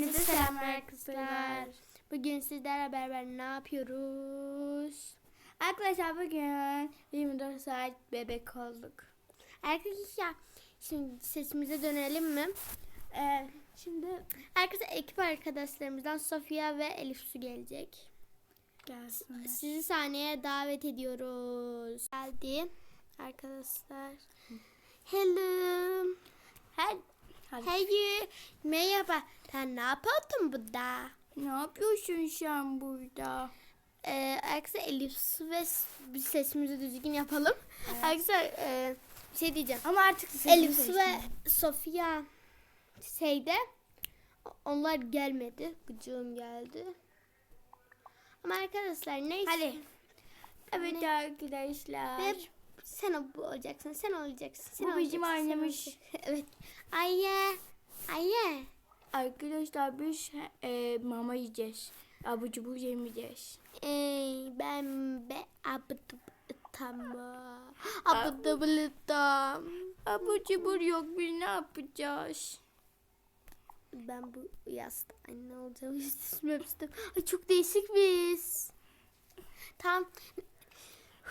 Herkese selamlar arkadaşlar. Bugün sizlerle beraber ne yapıyoruz? Arkadaşlar bugün 24 saat bebek olduk. Arkadaşlar şimdi sesimize dönelim mi? Ee, şimdi arkadaşlar ekip arkadaşlarımızdan Sofia ve Elif Su gelecek. Gelsinler. Sizi sahneye davet ediyoruz. Geldi arkadaşlar. Hello. Her Hadi. Hey, merhaba. Sen ne yapıyordun burada? Ne yapıyorsun sen burada? Ee, arkadaşlar Elif Su ve bir sesimizi düzgün yapalım. Arkadaşlar e, bir şey diyeceğim. Ama artık Elif Su ve Sofia şeyde onlar gelmedi. Gıcığım geldi. Ama arkadaşlar neyse. Hadi. Evet Ne? arkadaşlar. Ve sen bu olacaksın. Sen olacaksın. Sen Bu bizim olacaksın, sen annemiz. olacaksın. evet. Ayye. Ayye. Arkadaşlar biz e, mama yiyeceğiz. Abur cubur yemeyeceğiz. Ey ben be abıdı tamam. Abıdı bılıtam. Abur cubur yok biz ne yapacağız? Ben bu yasta anne olacağım istemem. Ay çok değişik biz. Tamam.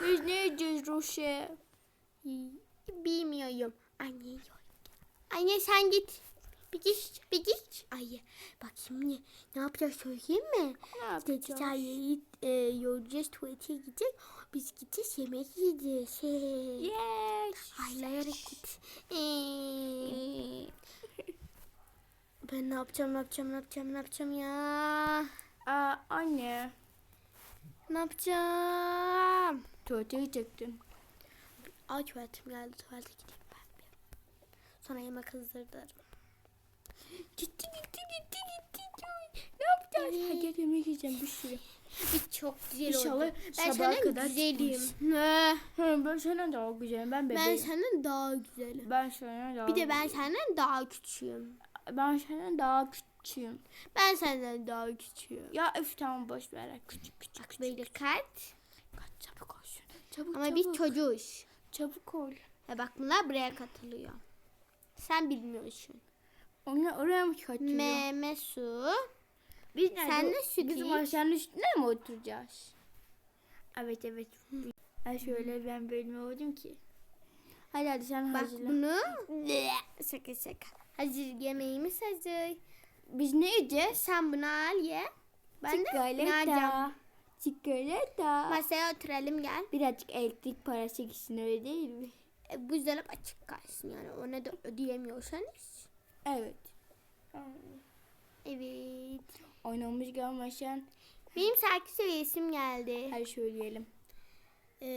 Biz ne yiyeceğiz Roşe? Bilmiyorum. Anne yok. Anne sen git. Bir git. Bir git. Ay bak şimdi ne yapacağız söyleyeyim mi? Ne yapacağız? Çiçeği e, yollayacağız tuvalete gidecek. Biz gideceğiz yemek yiyeceğiz. Yes. Ağlayarak git. Ee, ben ne yapacağım, ne yapacağım, ne yapacağım, ne yapacağım ya? Aa, anne. Ne yapacağım? Tuvalete gidecektim. Ay tuvaletim geldi, tuvalete gideyim ben bir. Sonra yemek hazırlarım. Gitti gitti gitti gitti. Ne yapacağız? Evet. Hadi yemek yiyeceğim bir sürü. Bir çok güzel İnşallah oldu. Ben senden kadar güzelim. Ne? Hı, ben senden daha güzelim. Ben bebeğim. Ben senden daha güzelim. Ben senden daha Bir de ben senden daha küçüğüm. ben senden daha küçüğüm. Ben senden daha küçüğüm. Ya öf tamam boş ver. Küçük küçük küçük. Böyle kart. Çabuk Ama çabuk. biz çocuğuz. Çabuk ol. Ve bak bunlar buraya katılıyor. Sen bilmiyorsun. Onlar oraya mı katılıyor? Meme su. biz nerede? Sen de süt Biz iç. masanın üstüne mi oturacağız? Evet evet. Ben şöyle ben bölme oldum ki. Hadi hadi sen Bak hazırla. bunu. Şaka şaka. Hazır yemeğimiz hazır. Biz ne yiyeceğiz? Sen bunu al ye. Ben de ne alacağım? Çikolata. Masaya oturalım gel. Birazcık elektrik parası gitsin öyle değil mi? E, buzdolabı açık kalsın yani. Ona da ödeyemiyorsanız. Evet. Evet. Oynamamız gelmezsen Benim şarkı söyleyesim geldi. her söyleyelim. Ee,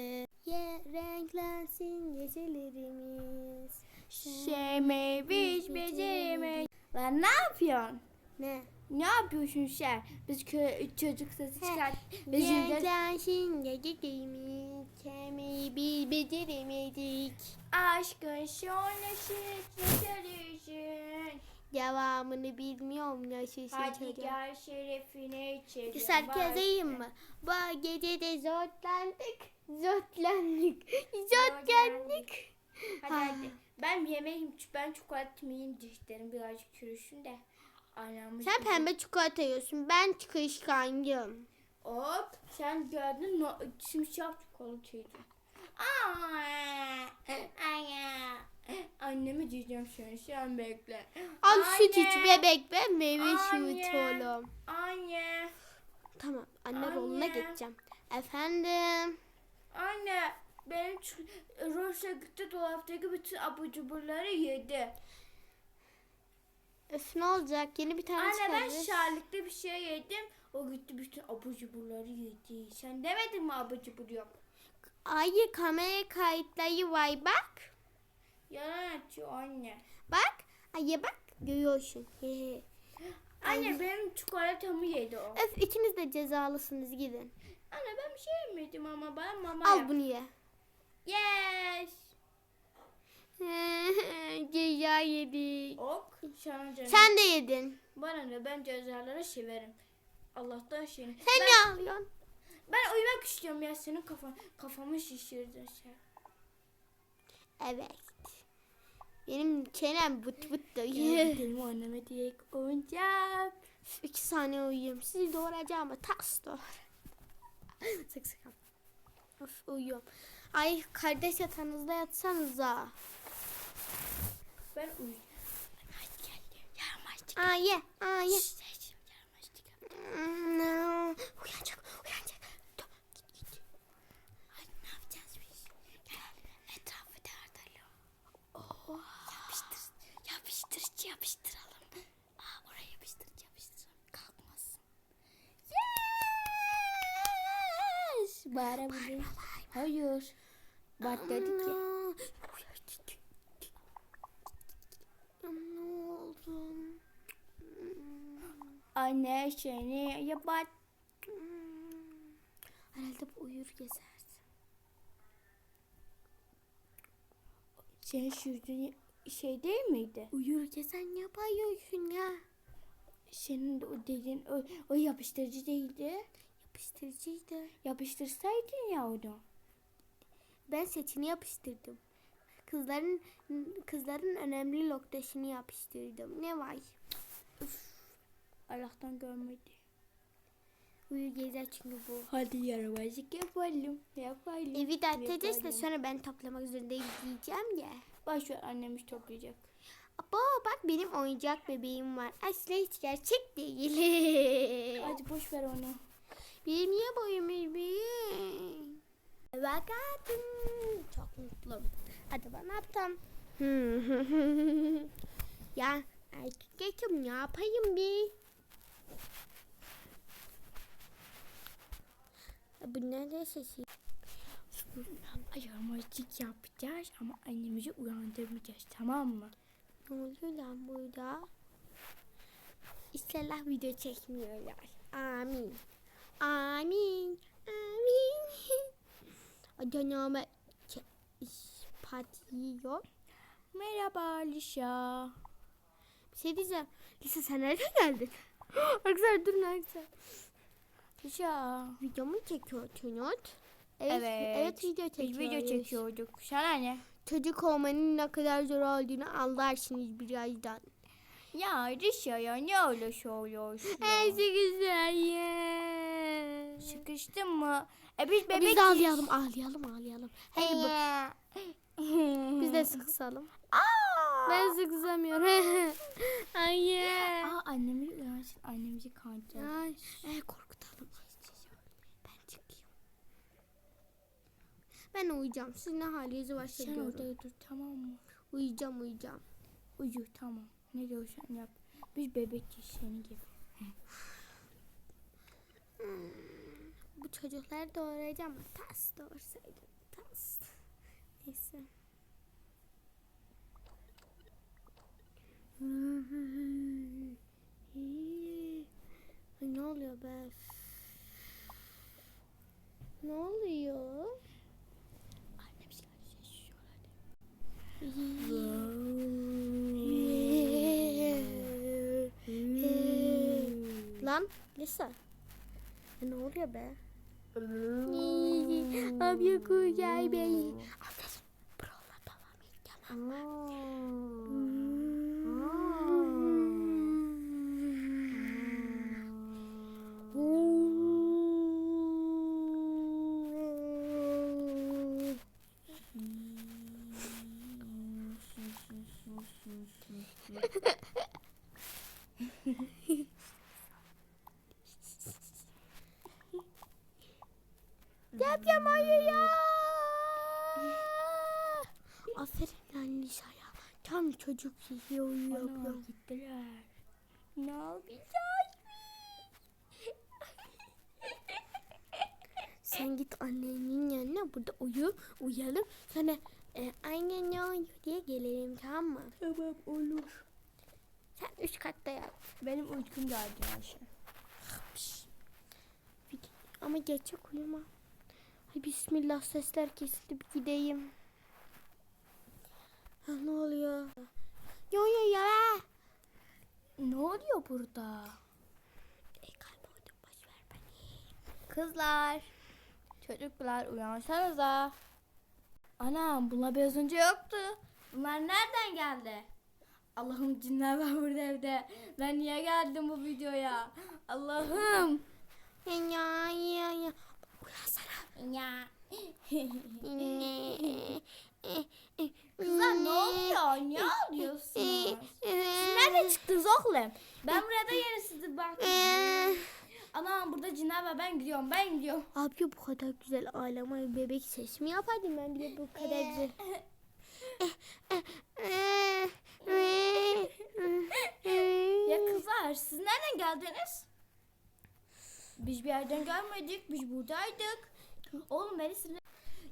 ye renklensin gecelerimiz. Sevmeyiz beceremeyiz. Lan ne yapıyorsun? Ne? Ne yapıyorsun sen? Biz kö çocuk sesi çıkart. Biz şimdi gecelerimiz. Sevmeyi biz beceremedik. aşkın şöyle yaşarıyorsun. Devamını bilmiyorum nasıl Hadi söyleyeceğim. gel şerefine içelim. Şarkı yazayım mı? Bu gece de zorlandık, zorlandık, zorlandık. Hadi hadi. Ben yemeğim, ben çikolatamı yiyince isterim birazcık çürüsün de. Anamız Sen pembe çikolata yiyorsun, ben kışkangım. Hop sen gördün no, simsiyah çikolataydı. Aa, Aya. Anneme diyeceğim seni sen bekle. Al süt iç Anne, bebek ve meyve Anne. süt oğlum. Anne. Tamam, anne, Anne. roluna geçeceğim. Efendim. Anne. Benim Roşa gitti dolaptaki bütün abur cuburları yedi. Öf ne olacak? Yeni bir tane Anne ben çıkarırız. şarlıkta bir şey yedim. O gitti bütün abur cuburları yedi. Sen demedin mi abur cubur yok? Ay kamera kayıtları var bak. Yalan atıyor anne. Bak. Ay bak görüyorsun. Anne benim çikolatamı yedi o. Öf ikiniz de cezalısınız gidin. Anne ben bir şey yemedim ama ben mama Al yap- bunu ye. Yes. Ceza yedik. Ok. Sana canım. Sen de yedin. Bana ne ben cezaları severim. Allah'tan seni. Sen ben, ne alıyorsun? ben uyumak istiyorum ya senin kafan kafamı şişirdin sen. Evet. Benim çenem bıt bıt da. Gidelim anneme direkt oyuncak. İki saniye uyuyayım. Sizi doğuracağım ama tas doğur. sık sık. Of uyuyorum. Ay kardeş yatağınızda yatsanıza. Ben uyuyacağım. Hadi gel. Yaramazlık. Aa ye. Aa ye. Şşş, Yaramazlık. No. Uyanacak. Uyanacak. Dur, git git. Hadi ne yapacağız biz? Gel etrafı dağıtalım. Yapıştır. Yapıştırıcı yapıştıralım. Aa oraya yapıştırıcı yapıştıralım. Kalkmasın. Yes! Bağırabilir. Hayır. Bak dedik ya. Ne oldu? Anne seni yapar. Herhalde bu uyur gezer. Senin sürdüğün şey değil miydi? Uyur gezen yapıyorsun ya. Senin de o dediğin o, o yapıştırıcı değildi. Yapıştırıcıydı. Yapıştırsaydın ya onu. Ben saçını yapıştırdım. Kızların kızların önemli noktasını yapıştırdım. Ne var? Allah'tan görmedi. Uyur gezer çünkü bu. Hadi yaramazlık yapalım. Yapalım. Evi dağıtacağız da sonra ben toplamak zorundayım diyeceğim ya. Boş ver annemiz toplayacak. Abo bak benim oyuncak bebeğim var. Asla hiç gerçek değil. Hadi boş ver onu. Benim niye boyum bebeğim? Bakatım. Hadi ben ne yaptım? ya erkekim ne yapayım bir? Bu ne sesi? Yaramazlık yapacağız ama annemizi uyandırmayacağız tamam mı? Ne oluyor lan burada? İnşallah video çekmiyorlar. Amin. Amin. Amin. Adana'ma patıyor. Merhaba Alişa. Bir şey diyeceğim. Lisa sen nereden geldin? Arkadaşlar durun arkadaşlar. Alişa. Video mu çekiyorsunuz? Evet. Evet video Biz çekiyoruz. video çekiyorduk. Sana ne? Çocuk olmanın ne kadar zor olduğunu anlarsınız birazdan. Ya Alişa ya ne öyle söylüyorsun? Her şey güzel ya. Sıkıştın mı? E biz bebek Biz de ağlayalım, ağlayalım, ağlayalım. Hadi bu- Biz biz de sıksalım. Aa! Ben sıksamıyorum. Hayır. Aa annemiz uyansın. Annemizi kandıracağız. Ay, e, korkutalım. Ben çıkayım. Ben uyuyacağım. Siz ne haliniz varsa Sen görün. orada dur tamam mı? Uyuyacağım, uyuyacağım. Uyu tamam. Ne diyorsan yap. Biz bebekçiyiz senin gibi. Bu çocukları doğuracağım ama tas doğursaydım. Tas. Neyse. Ne oluyor be? Ne oluyor? Annemiz geldi ses Lan Lisa. Ya ne oluyor be? Abi kucay bey. Arkadaş buralar devam et Deprem oluyor. Aferin lan Lisa'ya. Tam çocuk uyuyor. Ana bu. gittiler. Ne yapacağız? Sen git annenin yanına burada uyu, uyuyalım. Sonra e, anne ne uyuyor diye gelelim tamam mı? Tamam olur. Sen üst katta yat. Benim uykum geldi Ayşe. Ama gerçek uyuma. Bismillah sesler kesildi bir gideyim. Ha, ne oluyor? Yo yo ya. Ne oluyor burada? E kayboldum boş ver beni. Kızlar. Çocuklar uyansanıza. Anam bunlar biraz önce yoktu. Bunlar nereden geldi? Allah'ım cinler var burada evde. Ben niye geldim bu videoya? Allah'ım. Ya ya ya. Ya. Kızlar ne oluyor? Niye ağlıyorsunuz? Siz nereden çıktınız oğlum? Ben burada yere sizi baktım. Anam burada cinler var ben gidiyorum ben gidiyorum. Abi bu kadar güzel ağlama bebek ses mi yapardım ben bile bu kadar güzel. ya kızlar siz nereden geldiniz? Biz bir yerden gelmedik biz buradaydık. Oğlum beni sinir...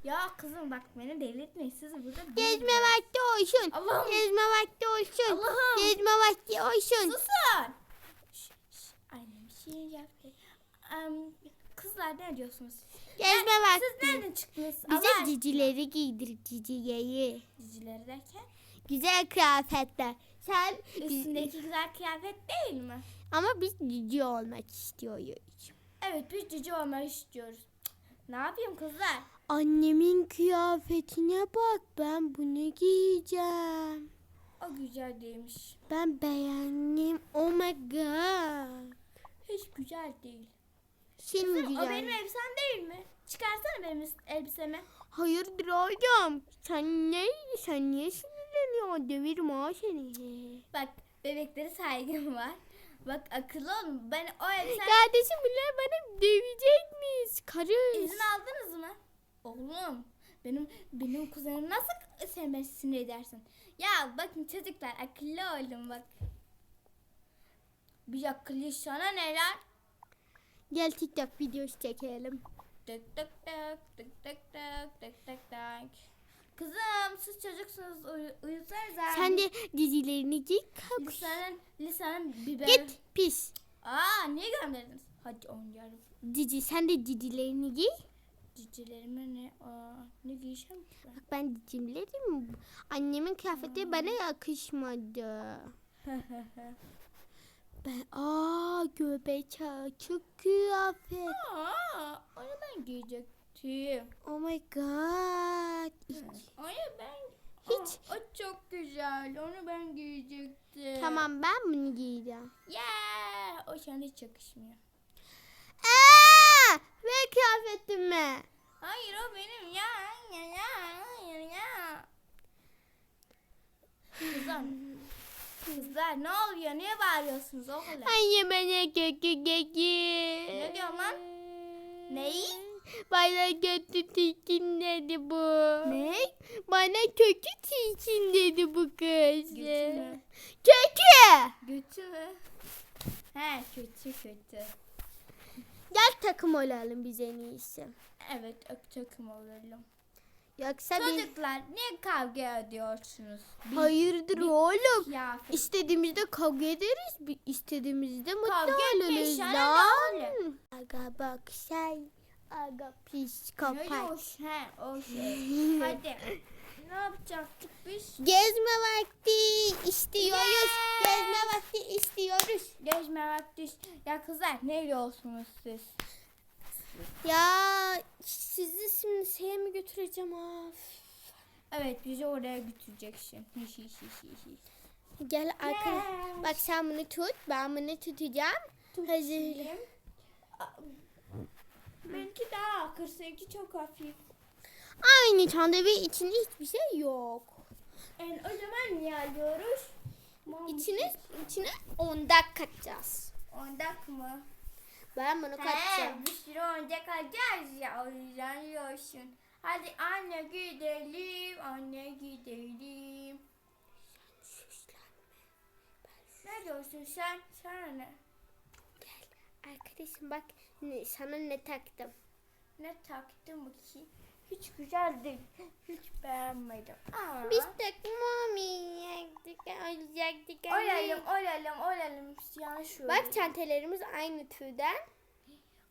Ya kızım bak beni delirtmeyin siz burada Gezme vakti olsun. Allah'ım. Gezme vakti olsun. Allah'ım. Gezme vakti olsun. Susun. Şş, şş, Annem bir şey yaptı. Em, kızlar ne diyorsunuz? Gezme Ya, vakti. Siz nereden çıktınız? Bize Allah cicileri giydir cicileri. Dizileri derken Güzel kıyafetler. Sen üstündeki güzel kıyafet değil mi? ama biz cici olmak istiyoruz. Evet biz cici olmayı istiyoruz. Ne yapayım kızlar? Annemin kıyafetine bak. Ben bunu giyeceğim. O güzel değilmiş. Ben beğendim. Oh my god. Hiç güzel değil. Senin Kızım, güzel. o benim elbisem değil mi? Çıkarsana benim elbisemi. Hayırdır oğlum? Sen ne? Sen niye sinirleniyorsun? Döverim ha seni. Bak bebeklere saygım var. Bak akıllı olun. Ben o elbise... Kardeşim bunlar bana dövecekmiş. Karış. İzin aldınız mı? Oğlum benim benim kuzenim nasıl sen beni sinir edersin? Ya bakın çocuklar akıllı olun bak. Bir akıllı sana neler? Gel TikTok videosu çekelim. Tık tık tık tık tık tık tık tık tık. Kızım siz çocuksunuz uyu, uyusanıza. Sen de dizilerini giy. kalk. Lisanın, lisanın biber. Git pis. Aa niye gönderdiniz? Hadi oynayalım. Cici sen de cicilerini giy. Cicilerime ne? Aa, ne giyeceğim ki ben? Bak ben cicimlerim. Annemin kıyafeti bana yakışmadı. Ben aa göbek açık kıyafet. Aa, onu ben giyecektim. Oh my god. Onu ben Hiç. Aa, o çok güzel. Onu ben giyecektim. Tamam ben bunu giyeceğim. Yeah. O sana hiç yakışmıyor. Aa, ver kıyafetimi. Hayır o benim ya. Ya ya. Hayır ya. Kızlar. Kızlar ne oluyor? Niye bağırıyorsunuz oğlum? Anne bana kötü geki. Ne diyor lan? Neyi? Bana kötü tilkin dedi bu. Ne? Bana kötü tilkin dedi bu kız. Götü mü? Kötü. Götü mü? He kötü kötü. Gel takım olalım biz en iyisi. Evet ök takım olalım. Yoksa biz... Çocuklar niye kavga ediyorsunuz? Bir Hayırdır oğlum? kıyafet. İstediğimizde kavga ederiz. bi- istediğimizde mutlu Kavga etmeyin, oluruz lan. Aga bak sen. Aga psikopat. hoş, he o şey. Hadi. Ne yapacaktık biz? Gezme vakti istiyoruz. Yeah. Gezme vakti istiyoruz. Gezme vakti. Ya kızlar ne diyorsunuz siz? Ya sizi şimdi şeye mi götüreceğim of. Evet bizi oraya götüreceksin. Hiş hiş hiş hiş. Gel arka. Yes. Bak sen bunu tut. Ben bunu tutacağım. Hazır. Benimki daha akır, seninki çok hafif. Aynı çanta ve içinde hiçbir şey yok. Yani o zaman niye alıyoruz? İçine, içine ondak katacağız. Ondak mı? Ben bunu He, katacağım. bir sürü oyuncak alacağız ya o yüzden yiyorsun. Hadi anne gidelim, anne gidelim. Ne diyorsun sen? Sana ne? Arkadaşım bak ne, sana ne taktım. Ne taktın bakayım? Hiç güzel değil. Hiç beğenmedim. Aa. Biz takmamayacaktık. Alacaktık. Olalım, olalım, olalım. Yani şöyle. Bak çantalarımız aynı türden.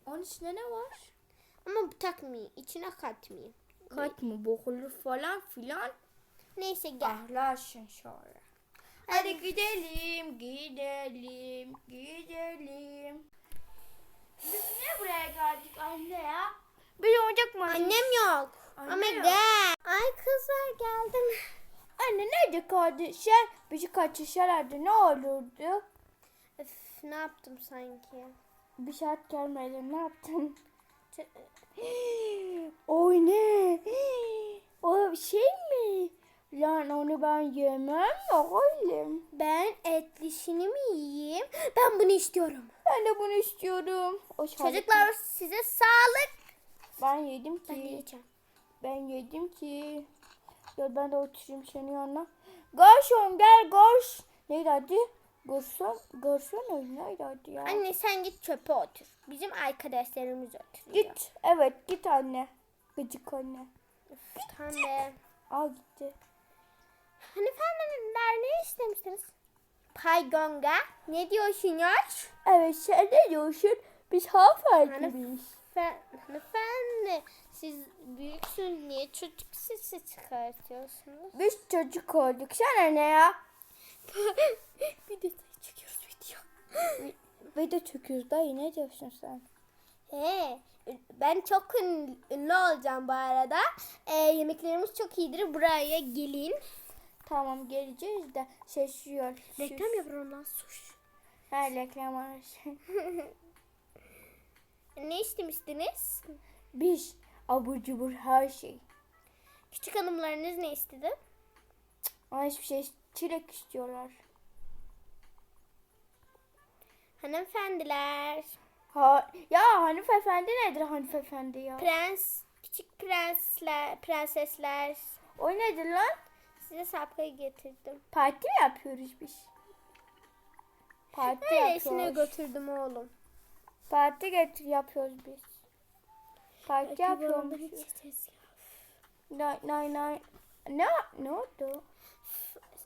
Onun içinde ne var? Ama takmayayım. içine katmayayım. Kat mı, bokulur falan filan. Neyse gel. Ahlarsın sonra. Hadi gidelim, gidelim, gidelim. Biz niye buraya geldik anne ya? Bir oyuncak mı? Annem yok. Anne Ama yok. gel. Ay kızlar geldim. Anne ne Hadi kardeşler bizi kaçışlardı ne olurdu? Öf, ne yaptım sanki? Bir saat gelmedi ne yaptın? Oy ne? O şey mi? Lan onu ben yemem oğlum. Ben etlisini mi yiyeyim? Ben bunu istiyorum. Ben de bunu istiyorum. O Çocuklar size sağlık. Ben yedim Ben ki. yiyeceğim. Ben yedim ki. Gel ben de oturayım senin yanına. Garson gel gors. Neydi adı? Garson. Garson neydi adı ya? Anne sen git çöpe otur. Bizim arkadaşlarımız oturuyor. Git. Evet git anne. Gıcık anne. Üf, tamam be. Al gitti. Hanımefendiler ne istemiştiniz? Paygonga. Ne diyorsunuz? Evet sen ne diyorsun? Biz hanımefendi Hanım- hanımefendi siz büyüksünüz niye çocuk sesi çıkartıyorsunuz? Biz çocuk olduk. Sana ne ya? bir de çekiyoruz video. Video çekiyoruz dayı ne diyorsun sen? He, ben çok ün- ünlü olacağım bu arada. Ee, yemeklerimiz çok iyidir. Buraya gelin. Tamam geleceğiz de şaşıyor. Reklam yapıyorum lan sus. Her reklam arası. Ne istemiştiniz? Biz abur cubur her şey. Küçük hanımlarınız ne istedi? Ama hiçbir şey çilek istiyorlar. Hanımefendiler. Ha, ya hanımefendi nedir hanımefendi ya? Prens, küçük prensler, prensesler. O nedir lan? Size sapkayı getirdim. Parti mi yapıyoruz biz? Parti Öylesine yapıyoruz. götürdüm oğlum. Parti getir yapıyoruz biz. Parti yok. Nay nay nay. Ne ne oldu?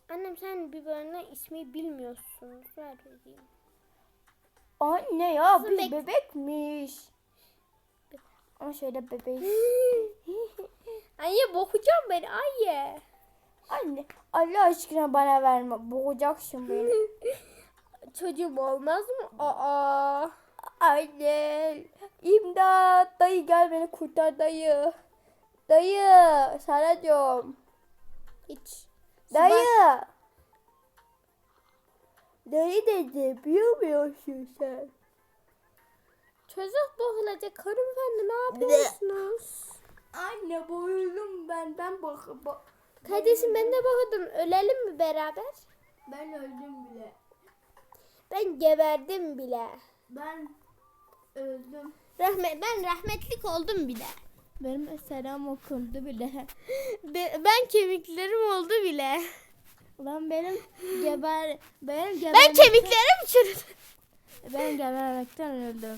Annem sen biberine ismi bilmiyorsun. Ver vereyim. Anne ya Kızım biz bek- bebekmiş. Ama şöyle bebeğiz. Anne boğacağım beni anne. Anne Allah aşkına bana verme. Boğacaksın beni. Çocuğum olmaz mı? Aa. Anne. İmdat. Dayı gel beni kurtar dayı. Dayı. Sana diyorum. Hiç. Dayı. Dayı dedi. Bilmiyorsun sen. Çocuk boğulacak. Hanımefendi ne yapıyorsunuz? Anne boğuldum ben. Ben bak. bak- Kardeşim ben de boğuldum. Ölelim mi beraber? Ben öldüm bile. Ben geberdim bile. Ben öldüm. Rahmet, ben rahmetlik oldum bile. Benim selam okundu bile. Be- ben kemiklerim oldu bile. Ulan benim geber benim geber Ben kemiklerim çürüdü. ben gebermekten öldüm.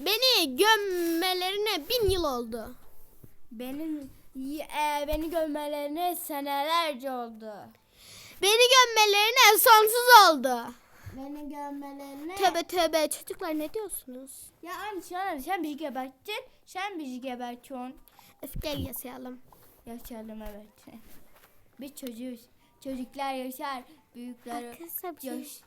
Beni gömmelerine bin yıl oldu. Benim e, beni gömmelerine senelerce oldu. Beni gömmelerine sonsuz oldu. Beni gömmelerine Tövbe tövbe çocuklar ne diyorsunuz? Ya anne sen, sen bizi geberttin. Sen bizi gebertiyorsun. Öf gel yaşayalım. Yaşayalım evet. Biz çocuğuz. Çocuklar yaşar. Büyükler Arkadaşlar bir şey. yaş.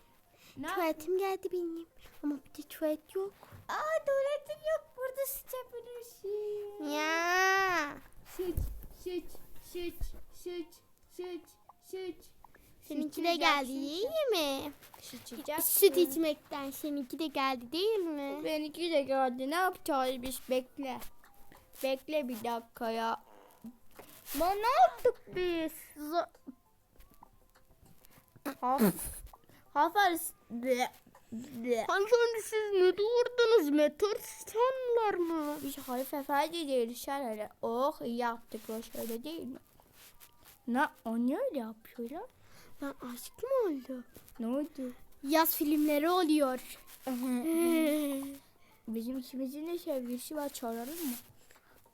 Ne yap- Tuvaletim geldi benim. Ama bir de tuvalet yok. Aa tuvaletin yok. Burada sıçabilirsin. Ya. Sıç, sıç, sıç, sıç, sıç, sıç. Seninki de geldi değil mi? Sıçacaksın. Süt içmekten seninki de geldi değil mi? Benimki de geldi. Ne yapacağız biz? Bekle. Bekle bir dakika ya. Ma ne yaptık biz? Haf. Hafız. Hanımefendi siz ne doğurdunuz? Meteoristler mı? Biz Halif Efendi değiliz şöyle. Oh iyi yaptık o şöyle değil mi? Ne? O niye öyle yapıyorlar? Lan aşk mı oldu? Ne oldu? Yaz filmleri oluyor. Bizim ikimizin de sevgilisi var çağıralım mı?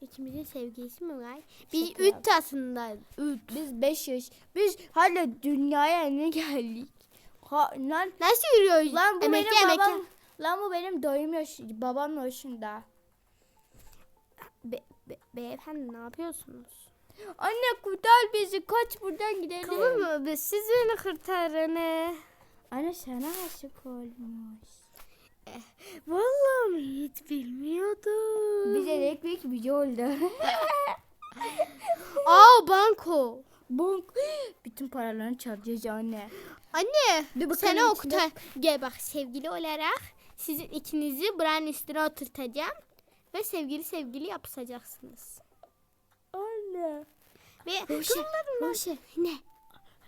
İkimizin sevgilisi mi var? Biz Şaka üç yap. tasında. Üç. Biz 5 yaş. Biz hala dünyaya ne geldik? Ha, lan, Nasıl yürüyoruz? lan bu Emekli, benim emekli. babam. Lan bu benim dayım yaş, babam yaşında. Be- be- beyefendi ne yapıyorsunuz? Anne kurtar bizi kaç buradan gidelim. Kılır mı? Biz siz beni kurtarın. Anne sana aşık olmuş. Vallahi hiç bilmiyordum. Bize de büyük bir şey oldu. Aa banko. Bonk. Bütün paralarını çalacağız anne. Anne Dur bakalım seni okuta. Gel bak sevgili olarak sizin ikinizi buranın üstüne oturtacağım. Ve sevgili sevgili yapışacaksınız. Anne. Ve Roşe, Roşe. Ne?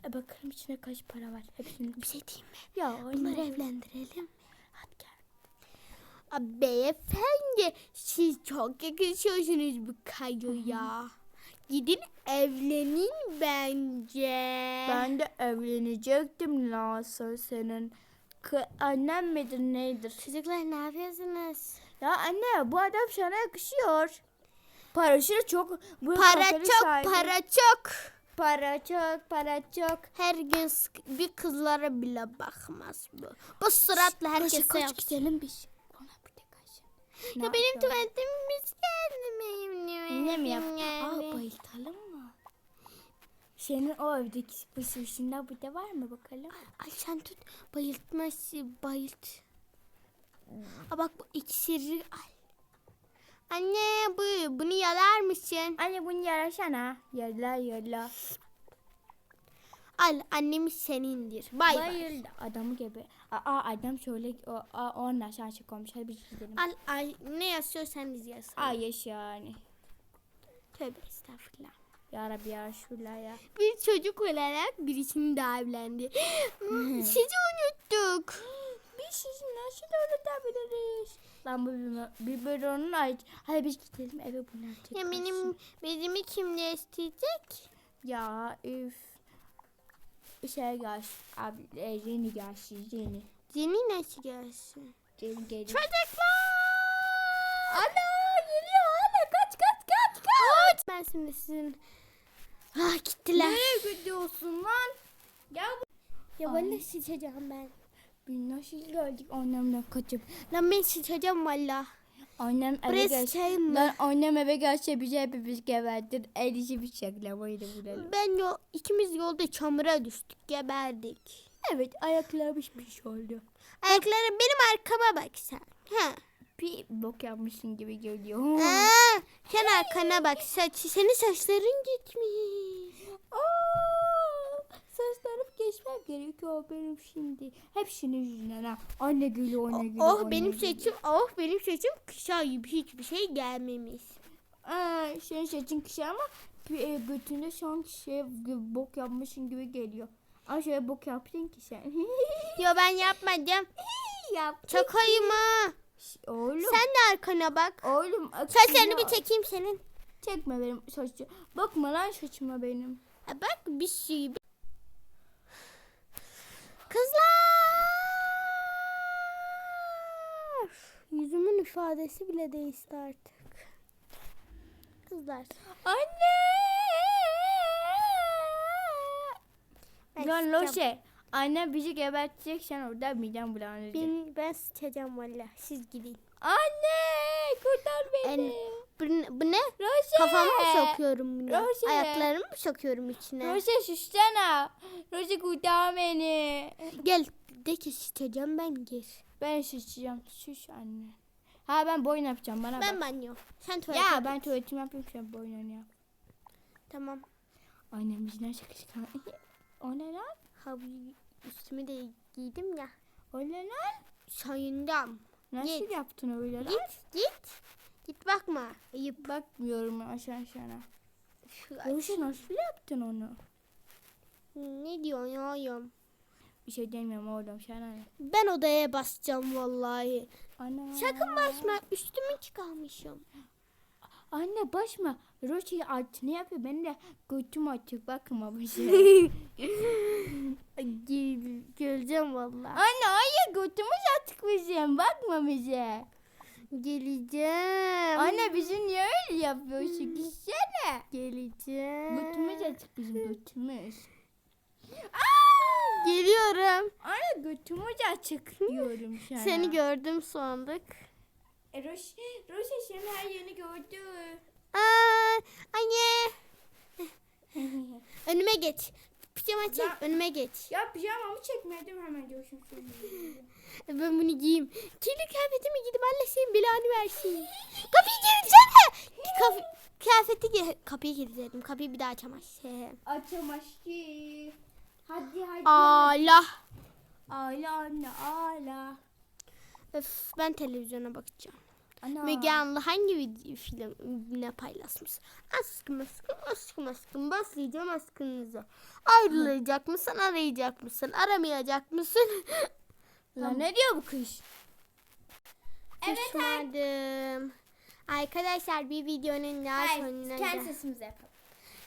E bakalım içinde kaç para var. Hepsini. Bir şey diyeyim mi? Ya. Bunları evlendirelim. Hadi gel. Aa, Beyefendi siz çok yakışıyorsunuz bu kayoya. Gidin evlenin bence. Ben de evlenecektim Lasa senin. Kı annem midir neydir? Çocuklar ne yapıyorsunuz? Ya anne bu adam sana yakışıyor. Parası da çok. Bu Para çok, sahibi. para çok. Para çok, para çok. Her gün sık- bir kızlara bile bakmaz bu. Bu suratla herkese kaç yap- gidelim biz. Ona bir de kaç. Ya benim tuvaletimiz geldi benim. Ne mi yap? Aa bayıltalım mı? Senin o evdeki pısırışında bu da var mı bakalım? Ay sen tut bayıltması bayılt. Aa bak bu iksiri al. Anne bu bunu yalar mısın? Anne bunu yarasana. Yalla yalla. Al annemiz senindir. Bay bay. Adamı gibi. Aa adam şöyle o, a, onun aşağı çıkmış. Hadi biz gidelim. Al, al ne yazıyorsanız yazın. Ay yaşa yani. Tövbe estağfurullah. Ya Rabbi ya Resulallah ya. Bir çocuk olarak birisini daha evlendi. Sizi unuttuk. Biz sizi nasıl unutabiliriz? Lan bu biber- biberonun ait. Hadi biz gidelim eve bunlar tek Ya benim bezimi kimle isteyecek? Ya üf. Şey gel. Abi e, yeni gelsin yeni. Yeni nasıl gelsin? Yeni gelin. Çocuklar! Ana geliyor ana kaç kaç kaç kaç. Ben şimdi sizin... Ah gittiler. Nereye gidiyorsun lan? Gel bu. Ya ben de sıçacağım ben. Biz nasıl geldik annemden kaçıp. Lan ben sıçacağım valla. Annem eve mı? Lan annem eve gelse bizi hepimiz gebertir. El işi bir şekilde böyle bulalım. Ben yo ikimiz yolda çamura düştük geberdik. Evet ayaklarımız piş oldu. Ayakları benim arkama bak sen. Ha. Bir bok yapmışsın gibi geliyor. Aa, sen arkana bak. Saç, senin saçların gitmiş. Aa, Saçlarım geçmem gerekiyor benim şimdi. Hepsinin yüzünden ha. Anne gülüyor anne gülüyor. Oh anne benim saçım, oh benim saçım kışa gibi hiçbir şey gelmemiş. Aa, senin saçın kısa ama e, götünde sanki şey gibi bok yapmışsın gibi geliyor. Ama şöyle bok yaptın ki sen. Yo ben yapmadım. Yaptın. Çakayım ha. Oğlum. Sen de arkana bak. Oğlum. Saçlarını bir çekeyim senin. Çekme benim saçı. Bakma lan saçıma benim. Ha, bak bir şey. Kızlar. Yüzümün ifadesi bile değişti artık. Kızlar. Anne. Ben Lan. Loşe. Anne bizi gebertecek sen orada midem bulanacak. Ben, ben sıçacağım valla. Siz gidin. Anne kurtar beni. En- Bu, ne- bu ne? Roşe. Kafama mı sokuyorum bunu? Roşe. Ayaklarımı mı sokuyorum içine? Roşe susana. Roşe kurtar beni. Gel de ki sıçacağım ben gir. Ben sıçacağım. Sus anne. Ha ben boyun yapacağım bana Ben bak. banyo. Sen tuvalet Ya yap. ben tuvaletimi yapayım sen boynunu yap. Tamam. Annem bizden şakışkan. o ne lan? Havlu üstümü de giydim ya. O ne lan? Soyundum. Nasıl Git. yaptın öyle lan? Git git. Git bakma. Ayıp. Bakmıyorum aşağı aşağına. Şu, Roşe nasıl yaptın onu? ne diyorsun ya oğlum? Bir şey demiyorum oğlum ne? Ben odaya basacağım vallahi. Ana. Sakın basma. Üstümü çıkarmışım. Anne başma. Roşe'yi altını yapıyor. Ben de götüm açık bakma bir şey. Gel, geleceğim vallahi. Anne hayır götümüz açık bizim. Bakma bize. Geleceğim. Anne bizi niye öyle yapıyorsun? Gitsene. Geleceğim. Götümüz açık bizim götümüz. Geliyorum. Anne götümüz açık diyorum sana. Seni gördüm sandık. E, Roşe, Roşe seni her yerini gördü. Aa, anne. Önüme geç. Pijama çek Ya- önüme geç. Ya pijamamı çekmedim hemen diyorsun. Ben bunu giyeyim. Kirli kıyafetimi gidip Allah senin belanı versin. Kapıyı kilitlesene. Kapı, kıyafeti gi- kapıyı kilitledim. Kapıyı bir daha açamazsın. Açamaz ki. Hadi hadi. Allah. Ağla anne ağla. Öf, ben televizyona bakacağım. Ana. Müge Anlı hangi video film ne paylaşmış? Aşkım aşkım aşkım aşkım başlayacağım aşkınıza. Ayrılacak mısın arayacak mısın aramayacak mısın? Lan ne diyor bu kız? Düşmadım. Arkadaşlar bir videonun daha Hayır, sonuna kendi sesimizi yapalım.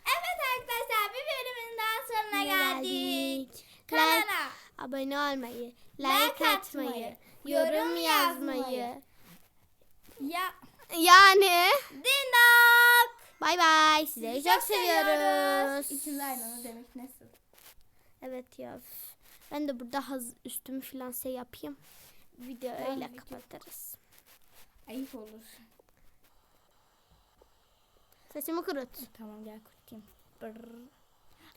Evet arkadaşlar bir bölümün daha sonuna geldik. geldik. Like, Kanala abone olmayı, Like like atmayı, yorum yazmayı. Ya Yani Dinok. bay bay. Sizi Sizi çok seviyoruz. İkimiz aynı anda demek nasıl? Evet ya. Ben de burada haz üstümü falan şey yapayım. Video Tamam, öyle video. kapatırız. Ayıp olur. Saçımı kurut. Tamam gel kurtayım. Brrr.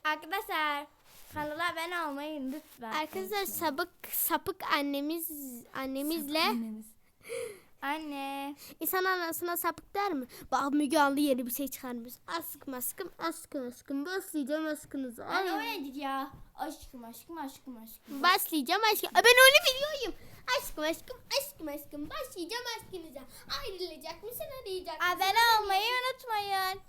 Arkadaşlar kanala abone olmayı lütfen. Arkadaşlar sabık sapık annemiz annemizle Annemiz. Anne. insan arasına sapık der mi? Bak Müge Anlı yeni bir şey çıkarmış. Aşkım aşkım aşkım aşkım başlayacağım aşkınıza. Anne o nedir ya? Aşkım aşkım aşkım aşkım. Başlayacağım aşkım. Ben onu biliyorum. Aşkım aşkım aşkım aşkım başlayacağım aşkınıza. Ayrılacak mısın arayacak mısın? Abone olmayı unutmayın.